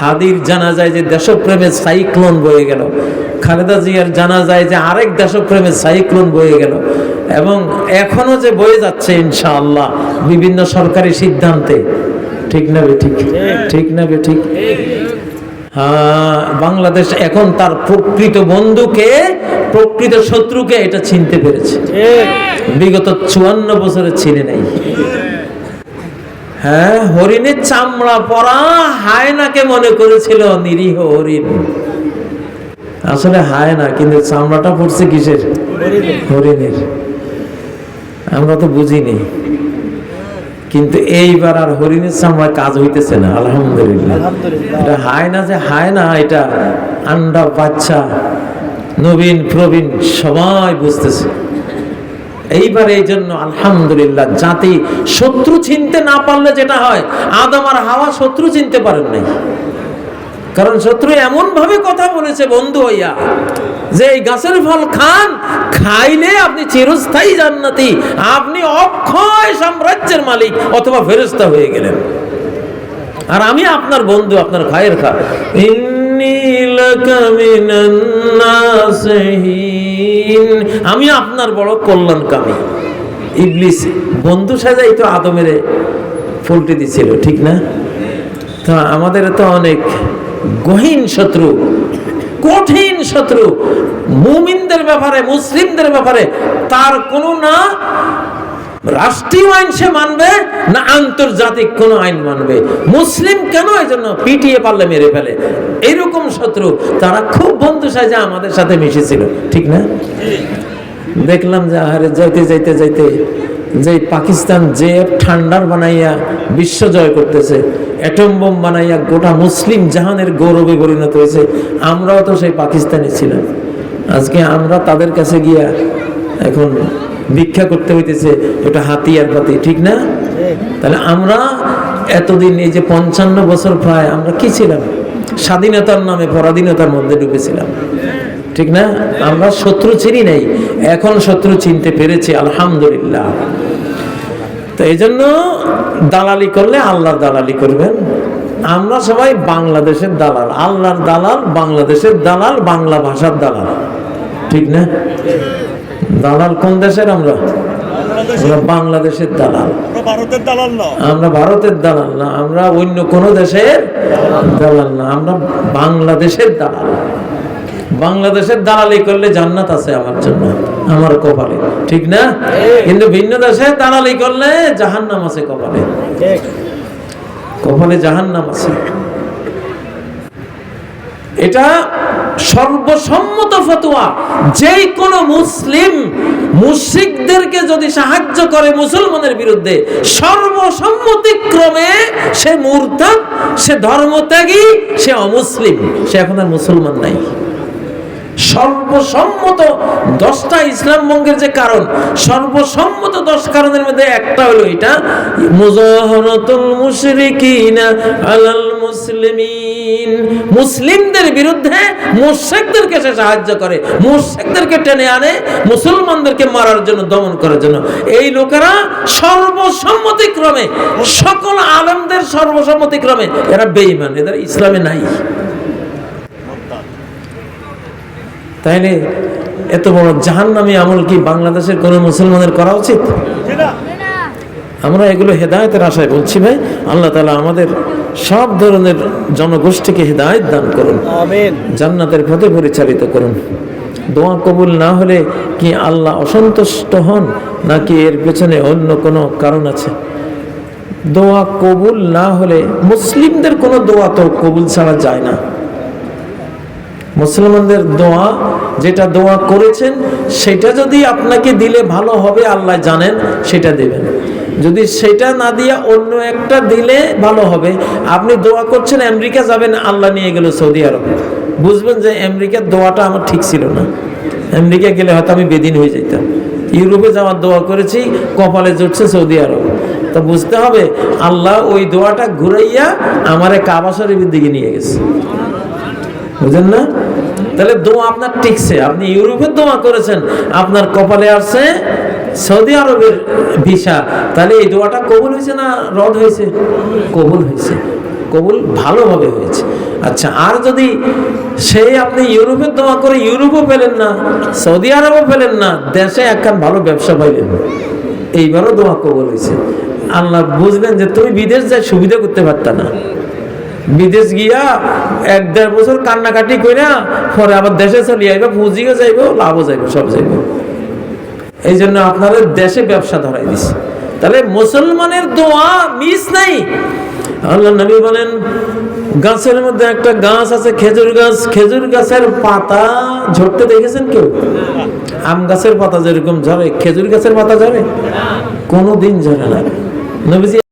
হাদির জানা যায় যে দেশপ্রেমের সাইক্লোন বয়ে গেল। খালেদা জিয়ার জানা যায় যে আরেক দেশপ্রেমের সাইক্লোন বয়ে গেল। এবং এখনও যে বয়ে যাচ্ছে ইনশাআল্লাহ বিভিন্ন সরকারি সিদ্ধান্তে। ঠিক না ঠিক? ঠিক না ঠিক? হ্যাঁ বাংলাদেশ এখন তার প্রকৃত বন্ধুকে প্রকৃত শত্রুকে এটা চিনতে পেরেছে। বিগত চুয়ান্ন বছরে চিনে নাই। হ্যাঁ হরিণের চামড়া পরা হায়নাকে মনে করেছিল নিরীহ হরিণ। আসলে হায়না কিন্তু চামড়াটা পড়ছে কিসের? হরিণের। আমরা তো বুঝিনি। কিন্তু এইবার আর হরিণের চামড়া কাজ হইতেছে না আলহামদুলিল্লাহ। এটা হায় না যে হায় না এটা আন্ডা বাচ্চা নবীন প্রবীণ সবাই বুঝতেছে। এইবার এই জন্য আলহামদুলিল্লাহ জাতি শত্রু চিনতে না পারলে যেটা হয়, আদম আর হাওয়া শত্রু চিনতে পারেন নাই। কারণ শত্রু এমন ভাবে কথা বলেছে, বন্ধু হইয়া, যে এই গাছের ফল খান, খাইলে আপনি চিরস্থায়ী জান্নাতি, আপনি অক্ষয় সাম্রাজ্যের মালিক অথবা ফেরেস্তা হয়ে গেলেন। আর আমি আপনার বন্ধু, আপনার ভাইয়ের খা আমি আপনার বড় কল্যাণকামী। ইবলিস, বন্ধু সাজাই তো আদমের ফুলটি দিছিল, ঠিক না? তো আমাদের তো অনেক গহীন শত্রু, কঠিন শত্রু। মুমিনদের ব্যাপারে, মুসলিমদের ব্যাপারে তার কোনো না রাষ্ট্রীয় আইন সে মানবে না আন্তর্জাতিক কোন আইন মানবে? মুসলিম কেন এই জন্য পিটিয়ে পারলে মেরে ফেলে? এরকম শত্রু, তারা খুব বন্ধু সাজা আমাদের সাথে মিশেছিল। ঠিক না? দেখলাম যে আহারে যাইতে যাইতে যাইতে যে পাকিস্তান যে ঠান্ডার বানাইয়া বিশ্ব জয় করতেছে, অ্যাটম বোম বানাইয়া গোটা মুসলিম জাহানের গৌরবে পরিণত হয়েছে, আমরাও তো সেই পাকিস্তানি ছিলাম। আজকে আমরা তাদের কাছে গিয়া এখন ভিক্ষা করতে হইতেছে, এটা হাতিয়ার পাতি ঠিক না? তাহলে আমরা এতদিন এই যে পঞ্চান্ন বছর প্রায় আমরা কি ছিলাম? স্বাধীনতার নামে, পরাধীনতার মধ্যে ডুবেছিলাম। ঠিক না? আমরা শত্রু চিনি নাই, এখন শত্রু চিনতে পেরেছি, আলহামদুলিল্লাহ। তো এই জন্য দালালি করলে আল্লাহর দালালি করবেন। আমরা সবাই বাংলাদেশের দালাল, আল্লাহর দালাল, বাংলাদেশের দালাল, বাংলা ভাষার দালাল। ঠিক না? দালাল কোন দেশের আমরা? আমরা বাংলাদেশের দালাল। ভারতের দালাল না। আমরা ভারতের দালাল না আমরা অন্য কোন দেশের দালাল না আমরা বাংলাদেশের দালাল। বাংলাদেশের দালালি করলে জান্নাত আছে আমার জন্য আমার কপালে ঠিক না? কিন্তু ভিন্ন দেশে দালালি করলে জাহান্নাম আছে কপালে। কপালে জাহান্নাম আছে। এটা সর্বসম্মত ফতোয়া। যে কোন মুসলিম মুশরিকদেরকে যদি সাহায্য করে মুসলমানের বিরুদ্ধে, সর্বসম্মতিক্রমে সে মুরতাদ সে ধর্মত্যাগী, সে অমুসলিম, সে এখন আর মুসলমান নাই। সর্বসম্মত দশটা ইসলাম ভঙ্গের যে কারণ, সর্বসম্মত দশ কারণের মধ্যে একটা হলো এটা, মুজাহরাতুল মুশরিকিনা আলাল মুসলিমিন। মুসলিমদের বিরুদ্ধে মুশরিকদেরকে সে সাহায্য করে, মুশরিকদেরকে টেনে আনে, মুসলমানদেরকে মারার জন্য, দমন করার জন্য। এই লোকেরা সর্বসম্মতিক্রমে, সকল আলেমদের সর্বসম্মতিক্রমে, এরা বেঈমান, এদের ইসলামে নাই। তাইলে এত বড় জাহান নামে আমল কি বাংলাদেশের কোনো মুসলমানের করা উচিত? আমরা এগুলো হেদায়তের আশায় বলছি ভাই আল্লাহ তালা আমাদের সব ধরনের জনগোষ্ঠীকে হেদায়ত দান করুন। জান্নাতের পথে পরিচালিত করুন। দোয়া কবুল না হলে কি আল্লাহ অসন্তুষ্ট হন নাকি এর পেছনে অন্য কোনো কারণ আছে? দোয়া কবুল না হলে মুসলিমদের কোনো দোয়া তো কবুল ছাড়া যায় না। মুসলমানদের দোয়া, যেটা দোয়া করেছেন, সেটা যদি আপনাকে দিলে ভালো হবে, আল্লাহ জানেন, সেটা দেবেন। যদি সেটা না দিয়ে অন্য একটা দিলে ভালো হবে, আপনি দোয়া করছেন, আমেরিকা যাবেন, আল্লাহ নিয়ে গেল সৌদি আরব। বুঝবেন যে আমেরিকার দোয়াটা আমার ঠিক ছিল না। আমেরিকা গেলে হয়তো আমি বেদিন হয়ে যেতাম। ইউরোপে যাওয়ার দোয়া করেছি, কপালে জুটছে সৌদি আরব। তো বুঝতে হবে, আল্লাহ ওই দোয়াটা ঘুরাইয়া আমারে কাবা দিকে নিয়ে গেছে। বুঝলেন না? তাহলে দোয়া আপনার টিকছে। আপনি ইউরোপের দোয়া করেছেন, আপনার কপালে আসছে সৌদি আরবের ভিসা। তাহলে এই দোয়াটা কবুল হয়েছে না রদ হয়েছে? কবুল হয়েছে। কবুল ভালোভাবে হয়েছে। আচ্ছা আর যদি সেই আপনি ইউরোপের দোয়া করে ইউরোপও পেলেন না, সৌদি আরবও পেলেন না, দেশে একখান ভালো ব্যবসা পাইলেন। এইবারও দোয়া কবল হয়েছে। আল্লাহ বুঝলেন যে তুমি বিদেশ যাই সুবিধা করতে পারত না। বিদেশ গিয়া এক দেড় বছর কান্নাকাটি কইরা পরে আবার দেশে চলে আইবা, পুঁজিও যাইব, লাভও যাইব, সব যাইব। এই জন্য আপনাদের দেশে ব্যবসা ধরাই দিছে। তাহলে মুসলমানের দোয়া মিস নাই। আল্লাহ নবী বলেন, গাছের মধ্যে একটা গাছ আছে, খেজুর গাছ। খেজুর গাছের পাতা ঝরতে দেখেছেন কেউ? আম গাছের পাতা যেরকম ঝরে, খেজুর গাছের পাতা ঝরে? কোনো দিন ঝরে না। নবীজি